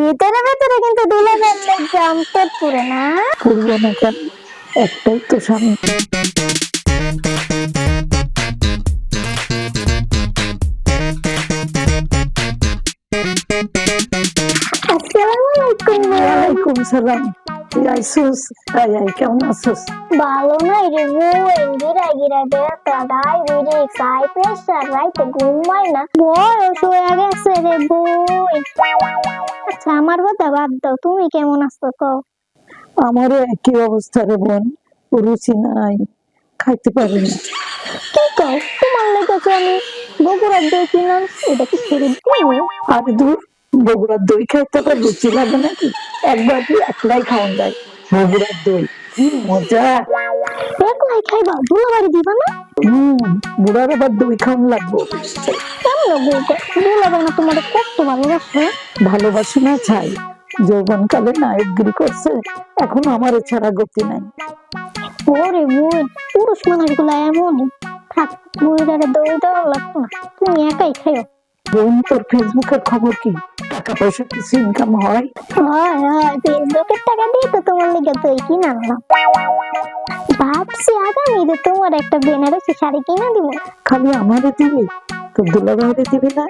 ভিতরে ভিতরে কিন্তু দুলা ভাইয়ের জামতে পুরে না। করব না কেন? একটাই তো স্বামী। আলাইকুম সালাম আইসুস তাই আই কেমন আছিস? ভালো নাই রে বউ এন্দিরা গিরা বেটা ডায়াবেটিস হাই প্রেসার রাইতে ঘুমাই না। বয়স হয়ে গেছে রে বই আচ্ছা আমার কথা বাদ দাও। তুমি কেমন আছো কও? আমারও একই অবস্থা রে বোন রুচি নাই খাইতে পারি না। কি কও? তোমার লেগেছে আমি বগুড়ার দই কিনলাম এটা কি ছেড়ে দিই আর দূর বগুড়ার দই খাইতে আবার রুচি লাগে নাকি? একবার তুই একলাই খাওয়ান যায়? বগুড়ার দই কি মজা! একলাই খাইবা? দুলাবাড়ি দিবা না? হম আবার দই খাওয়ান লাগবো? কেমন না তোমার কত ভালোবাসে ভালোবাসি না চাই যৌবন কালে নায়কগিরি করছে এখন আমার ছাড়া গতি নাই। ওরে বই পুরুষ মানুষগুলা এমন। থাক বুড়িটারে দই দেওয়া লাগতো না তুমি একাই খাইও বোন তোর ফেসবুকের খবর কি? টাকা পয়সা কিছু ইনকাম হয়? হয় হয় ফেসবুকের টাকা দিয়ে তো তোমার লেগে দই কিনে আনলাম। ভাবছি আগামী ঈদে তোমার একটা বেনারসি শাড়ি কিনে দিব। খালি আমারে দিবি? দুলাভাইরে দিবি না?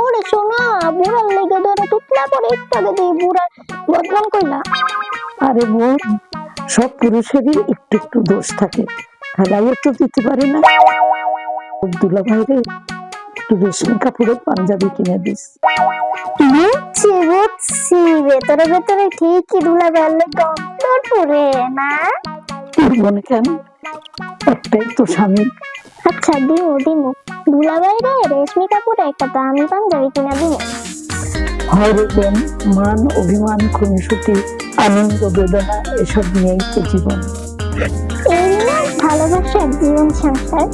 ওরে শোনা বুড়ার লেগে ধরে টুকলা পরে একটু বুড়ার বদনাম করলা। আরে বোন সব পুরুষেরই একটু একটু দোষ থাকে। খেলাই একটু দিতে পারি না। দুলাভাইরে একটু রেশমি পাঞ্জাবি কিনে দিস। বুঝছি বুঝছি ভেতরে ভেতরে ঠিকই দুলা বেলে গন্ধর পরে না? বোন কেন? একটাই তো স্বামী। আচ্ছা দিমু দিমু। দুলা রে রেশমি কাপুর একটা দামি পাঞ্জাবি কিনা দিমু। হয় রে বোন মান অভিমান খুনসুটি আনন্দ বেদনা এসব নিয়েই তো জীবন। এই না ভালোবাসার জীবন সংসার।